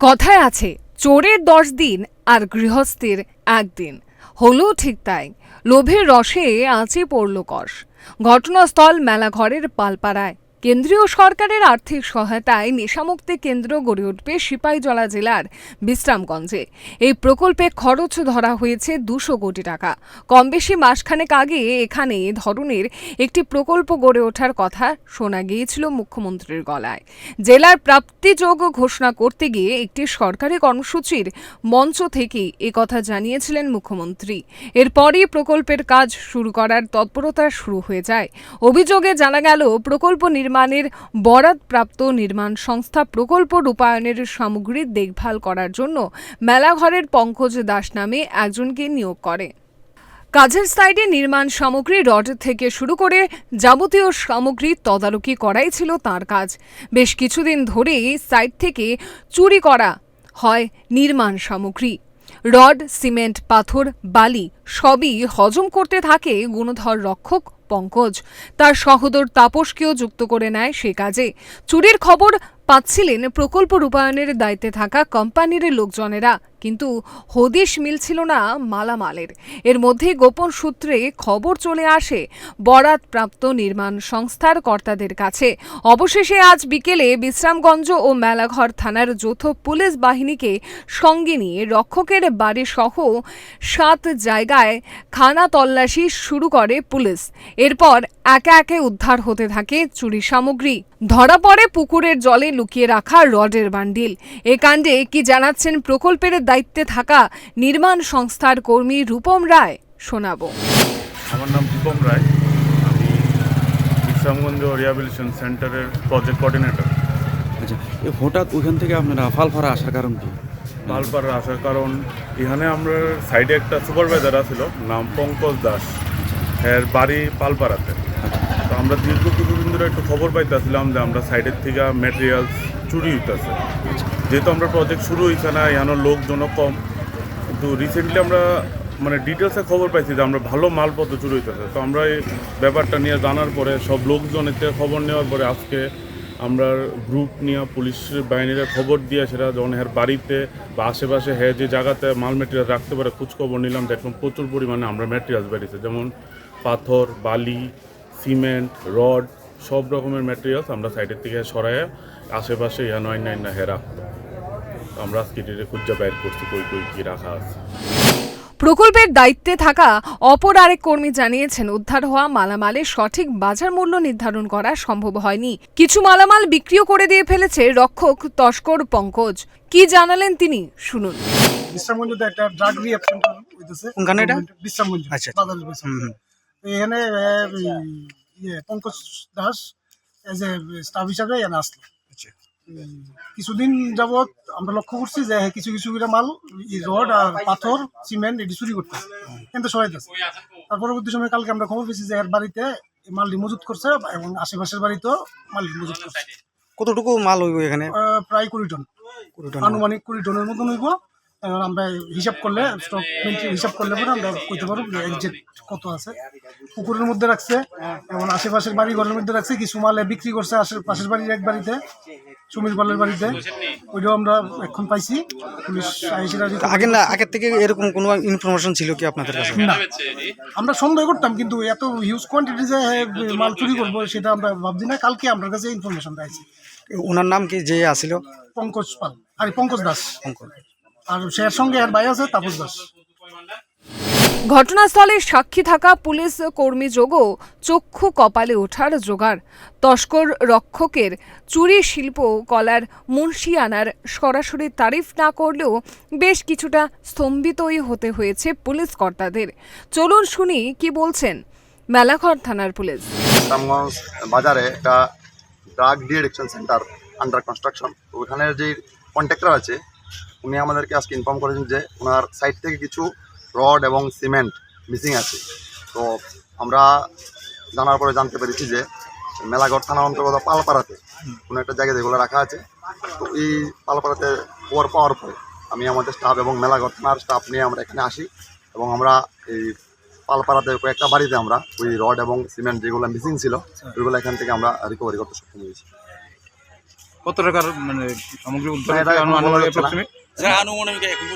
কথায় আছে, চোরের দশ দিন আর গৃহস্থের একদিন। হলো ঠিক তাই, লোভের রসে আঁচে পড়ল কষ। ঘটনাস্থল মেলাঘরের পালপাড়ায়। কেন্দ্রীয় সরকারের আর্থিক সহায়তায় নেশামুক্তি কেন্দ্র গড়ে উঠবে সিপাহীজলা জেলার বিশ্রামগঞ্জে। এই প্রকল্পে খরচ ধরা হয়েছে দুশো কোটি টাকা। কম বেশি মাসখানেক আগে এখানে ধরনের একটি প্রকল্প গড়ে ওঠার কথা শোনা গিয়েছিল মুখ্যমন্ত্রীর গলায়। জেলার প্রাপ্তিযোগ্য ঘোষণা করতে গিয়ে একটি সরকারি কর্মসূচির মঞ্চ থেকে এ কথা জানিয়েছিলেন মুখ্যমন্ত্রী। এরপরই প্রকল্পের কাজ শুরু করার তৎপরতা শুরু হয়ে যায়। অভিযোগে জানা গেল, প্রকল্প নির্মাণের বরাদপ্রাপ্ত নির্মাণ সংস্থা প্রকল্প রূপায়ণের সামগ্রীর দেখভাল করার জন্য মেলাঘরের পঙ্কজ দাস নামে একজনকে নিয়োগ করে। কাজের সাইডে নির্মাণ সামগ্রী, রড থেকে শুরু করে যাবতীয় সামগ্রী তদারকি করাই ছিল তার কাজ। বেশ কিছুদিন ধরেই সাইট থেকে চুরি করা হয় নির্মাণ সামগ্রী। রড, সিমেন্ট, পাথর, বালি সবই হজম করতে থাকে গুণধর রক্ষক পঙ্কজ। তার সহোদর তাপসকেও যুক্ত করে নেয় সে কাজে। চুরির খবর পাচ্ছিলেন প্রকল্প রূপায়ণের দায়িত্বে থাকা কোম্পানির লোকজনেরা। কিন্তু হদিশ মিলছিল না মালামালের। এর মধ্যে গোপন সূত্রে খবর চলে আসে বরাতপ্রাপ্ত নির্মাণ সংস্থার কর্তাদের কাছে। অবশেষে আজ বিকেলে বিশ্রামগঞ্জ ও মেলাঘর থানার যৌথ পুলিশ বাহিনীকে সঙ্গে নিয়ে রক্ষকের বাড়ি সহ সাত জায়গায় খানা তল্লাশি শুরু করে পুলিশ। এরপর একে একে উদ্ধার হতে থাকে চুরি সামগ্রী। ধরা পড়ে পুকুরের জলে লুকিয়ে রাখা রডের বান্ডিল। এ কাণ্ডে কি জানাচ্ছেন প্রকল্পের দায়িত্বে থাকা নির্মাণ সংস্থার কর্মী রূপম রায় শোনাবো। আমার নাম দীপম রায়। আমি বিশ্রামগঞ্জ রিহাবিলিটেশন সেন্টারের প্রজেক্ট কোঅর্ডিনেটর আচ্ছা হঠাৎ ওইখান থেকে আপনারা ফালফারা আসার কারণ কি? মালপাড়া আসার কারণ, এখানে আমরা সাইডে একটা সুপারভাইজার আছিল, নাম পঙ্কজ দাস। এর বাড়ি পালপাড়াতে। তো আমরা দীর্ঘ কিছুদিন ধরে একটু খবর পাইতেছিলাম যে আমরা সাইডের থেকে ম্যাটেরিয়ালস চুরি হইতেছে। যেহেতু আমরা প্রজেক্ট শুরু হয়েছে না, এখানে লোকজনও কম। কিন্তু রিসেন্টলি আমরা মানে ডিটেলসে খবর পাইছি যে আমরা ভালো মালপত্র চুরি হইতেছে। তো আমরা এই ব্যাপারটা নিয়ে জানার পরে সব লোকজনের খবর নেওয়ার পরে আজকে আমরা গ্রুপ নিয়ে পুলিশ বাহিনীর খবর দিয়ে সেটা যখন হ্যার বাড়িতে বা আশেপাশে হ্যাঁ যে জায়গাতে মাল মেটেরিয়াল রাখতে পারে, খোঁজখবর নিলাম, দেখলাম প্রচুর পরিমাণে আমরা মেটেরিয়ালস বেরিয়েছে। যেমন পাথর, বালি সিমেন্ট রড সব রকমের মেটেরিয়ালস আমরা সাইডের থেকে সরাই আশেপাশে ইয়া নয় নাইন না রাখতো আমরা আজকে খুঁজে বাইর করছি, কই কই কী রাখা আছে। প্রকল্পের দায়িত্বে থাকা অপর আরেক কর্মী জানিয়েছেন উদ্ধার হওয়া মালামালের সঠিক বাজার মূল্য নির্ধারণ করা সম্ভব হয়নি। কিছু মালামাল বিক্রিও করে দিয়ে ফেলেছে রক্ষক তস্কর পঙ্কজ। কি জানালেন তিনি? শুনুন। বিশ্রামগঞ্জতে একটা ড্রাগ রিহ্যাব সেন্টার হইতেছে। কোনখানে এটা? বিশ্রামগঞ্জ আচ্ছা। বাজারের এখানে ইয়ে Pankaj Das as a staff হিসাবে এখানে আসলো। কিছুদিন যাবৎ আমরা লক্ষ্য করছি যে হ্যাঁ, কিছু কিছু মাল রড আর পাথর সিমেন্ট এটি চুরি করতেছে কিন্তু সহায়তাছে তার পরবর্তী সময় কালকে আমরা খবর পেয়েছি যে এর বাড়িতে এই মালটি মজুত করছে এবং আশেপাশের বাড়িতেও মালটি মজুত করছে। কতটুকু মাল হইব এখানে? প্রায় কুড়ি টন। কুড়ি টন আনুমানিক কুড়ি টনের মতন হইব। এবার আমরা হিসাব করলে স্টক হিসাব করলে পরে আমরা কইতে পারব যে কত আছে। পুকুরের মধ্যে রাখছে এবং আশেপাশের বাড়ি ঘরের মধ্যে রাখছে কিছু মালে বিক্রি করছে আশেপাশের বাড়ির এক বাড়িতে সুমির পালের বাড়িতে। ওইটাও আমরা এখন পাইছি। পুলিশ আগে না আগের থেকে এরকম কোনো ইনফরমেশন ছিল কি আপনাদের কাছে? না। আমরা সন্দেহ করতাম কিন্তু এত হিউজ কোয়ান্টিটি যে মাল চুরি করব সেটা আমরা ভাবছি না। কালকে আপনার কাছে ইনফরমেশন পাইছি। ওনার নাম কি যে আসিল? পঙ্কজ পাল। আরে পঙ্কজ দাস। শঙ্কর। আর সের সঙ্গে আর ভাই আছে তাপস দাস। ঘটনাস্থলে সাক্ষী থাকা পুলিশ কর্মী যোগও চক্ষু কপালে ওঠার জোগাড়। তস্কর রক্ষকের চুরি শিল্প কলার মুন্সিয়ানার সরাসরি তারিফ না করলেও বেশ কিছুটা স্তম্ভিতই হতে হয়েছে পুলিশ কর্তাদের। চলুন শুনি কি বলছেন মেলাঘর থানার পুলিশ। রামগঞ্জ বাজারে একটা drug deaddiction centre under construction তো ওখানের যে কন্ট্রাক্টর আছে উনি আমাদেরকে আজকে ইনফর্ম করেছেন যে ওনার সাইড থেকে কিছু রড এবং সিমেন্ট মিসিং আছে। তো আমরা জানার পরে জানতে পেরেছি যে মেলাঘর থানা অন্তর্গত পালপাড়াতে কোনো একটা জায়গায় যেগুলো রাখা আছে। তো এই পালপাড়াতে খবর পাওয়ার পরে আমি আমাদের স্টাফ এবং মেলাঘর থানার স্টাফ নিয়ে আমরা এখানে আসি এবং আমরা এই পালপাড়াতে কয়েকটা বাড়িতে আমরা ওই রড এবং সিমেন্ট যেগুলো মিসিং ছিল, ওইগুলো এখান থেকে আমরা রিকভারি করতে সক্ষম হয়েছি। কত টাকার মানে সামগ্রী উদ্ধার এটা এখনও বলা হচ্ছে না। approximate?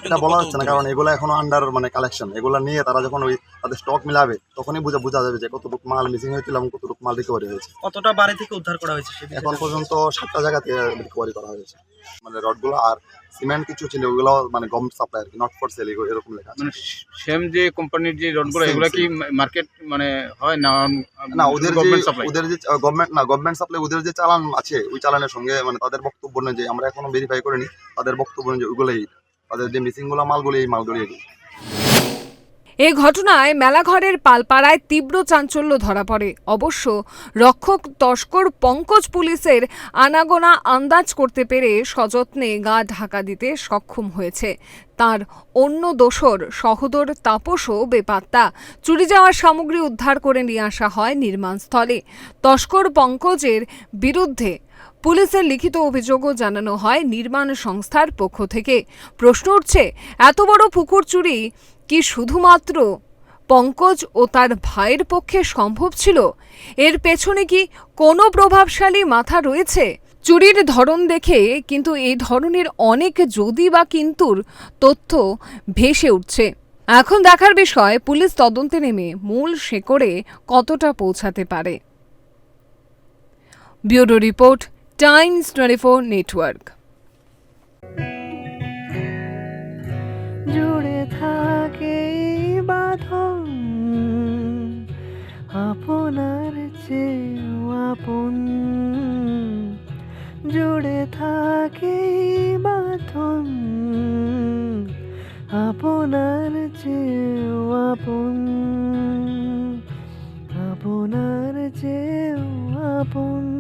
এটা বলা যাচ্ছে না কারণ এগুলো এখনও আন্ডার মানে কালেকশন এগুলো নিয়ে তারা যখন ওই তাদের স্টক মিলাবে তখনই বোঝা বোঝা যাবে যে কতটুকু মাল মিসিং হয়েছিল এবং কতটুকু মাল রিকভারি হয়েছে। কতটা বাড়ি থেকে উদ্ধার করা হয়েছে এখন পর্যন্ত সাতটা জায়গাতে থেকে রিকভারি করা হয়েছে। মানে রডগুলো আর সিমেন্ট কিছু ছিল ওগুলো মানে গম সাপ্লাই আর কি নট ফর সেল এরকম লেখা মানে সেম যে কোম্পানির যে রডগুলো গুলো এগুলো কি মার্কেট মানে হয় না না ওদের গভর্নমেন্ট সাপ্লাই ওদের যে গভর্নমেন্ট না গভর্নমেন্ট সাপ্লাই ওদের যে চালান আছে ওই চালানের সঙ্গে মানে তাদের বক্তব্য নেই যে আমরা এখনও ভেরিফাই করিনি তাদের বক্তব্য নেই যে ওগুলোই তাদের যে মিসিংগুলো মালগুলি এই মালগুলো এগুলো। এ ঘটনায় মেলাঘরের পালপাড়ায় তীব্র চাঞ্চল্য ধরা পড়ে। অবশ্য রক্ষক তস্কর পঙ্কজ পুলিশের আনাগোনা আন্দাজ করতে পেরে সযত্নে গা ঢাকা দিতে সক্ষম হয়েছে। তার অন্য দোসর সহোদর তাপসও বেপাত্তা। চুরি যাওয়ার সামগ্রী উদ্ধার করে নিয়ে আসা হয় নির্মাণস্থলে। তস্কর পঙ্কজের বিরুদ্ধে পুলিশের লিখিত অভিযোগও জানানো হয় নির্মাণ সংস্থার পক্ষ থেকে। প্রশ্ন উঠছে, এত বড় পুকুর চুরি কি শুধুমাত্র পঙ্কজ ও তার ভাইয়ের পক্ষে সম্ভব ছিল? এর পেছনে কি কোনো প্রভাবশালী মাথা রয়েছে? চুরির ধরন দেখে কিন্তু এই ধরনের অনেক যদি বা কিন্তুর তথ্য ভেসে উঠছে। এখন দেখার বিষয়, পুলিশ তদন্তে নেমে মূল শেকড়ে কতটা পৌঁছাতে পারে? Bureau report, Times twenty four network. জুড়ে থাকে বাঁধন, আপনার চেয়েও আপন। জুড়ে থাকে বাঁধন, আপনার চেয়েও আপন। আপনার চেয়েও আপন।